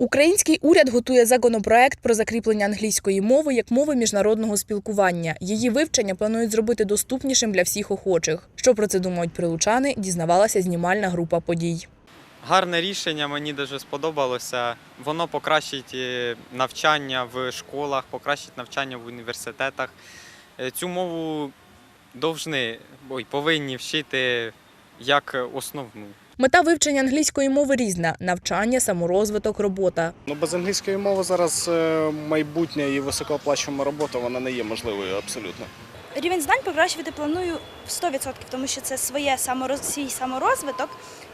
Український уряд готує законопроект про закріплення англійської мови як мови міжнародного спілкування. Її вивчення планують зробити доступнішим для всіх охочих. Що про це думають прилучани, дізнавалася знімальна група подій. Гарне рішення, мені дуже сподобалося. Воно покращить е, навчання в школах, покращить навчання в університетах. Е, Цю мову довжни, ой, повинні вчити як основну. Мета вивчення англійської мови різна: навчання, саморозвиток, робота. Ну, без англійської мови зараз е, майбутнє і високооплачувана робота вона не є можливою абсолютно. Рівень знань покращувати планую в 100%, тому що це своє самороз... свій саморозвиток,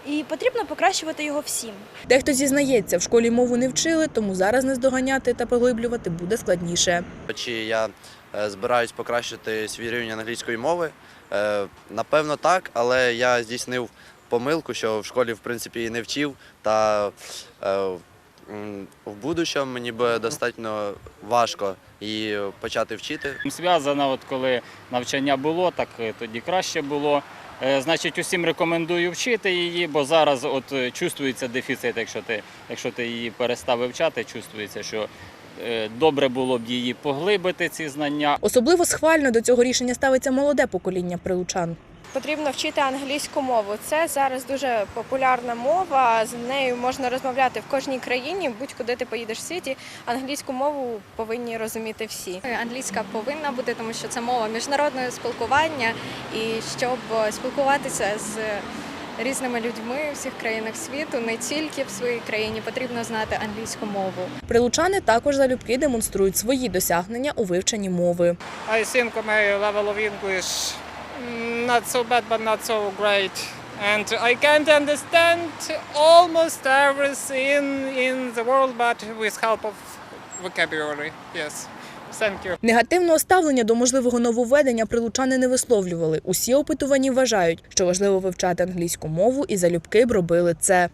і потрібно покращувати його всім. Дехто зізнається, в школі мову не вчили, тому зараз не здоганяти та поглиблювати буде складніше. Чи я е, збираюсь покращити свій рівень англійської мови? Е, Напевно, так, але я здійснив помилку, що в школі в принципі і не вчив. Та е, в будущому мені буде достатньо важко її почати вчити. Зв'язана, от коли навчання було, так е, тоді краще було. Е, Значить, усім рекомендую вчити її, бо зараз от е, чувствується дефіцит, якщо ти, якщо ти її перестав вивчати, чувствується, що добре було б її поглибити, ці знання. Особливо схвально до цього рішення ставиться молоде покоління прилучан. Потрібно вчити англійську мову. Це зараз дуже популярна мова. З нею можна розмовляти в кожній країні. Будь-куди ти поїдеш в світі. Англійську мову повинні розуміти всі. Англійська повинна бути, тому що це мова міжнародного спілкування, і щоб спілкуватися з різними людьми у всіх країнах світу, не тільки в своїй країні, потрібно знати англійську мову. Прилучани також залюбки демонструють свої досягнення у вивченні мови. I think my level of English not so bad but not so great. And I can't understand almost everything in the world but with help of vocabulary. Yes. Негативного ставлення до можливого нововведення прилучани не висловлювали. Усі опитувані вважають, що важливо вивчати англійську мову і залюбки б робили це.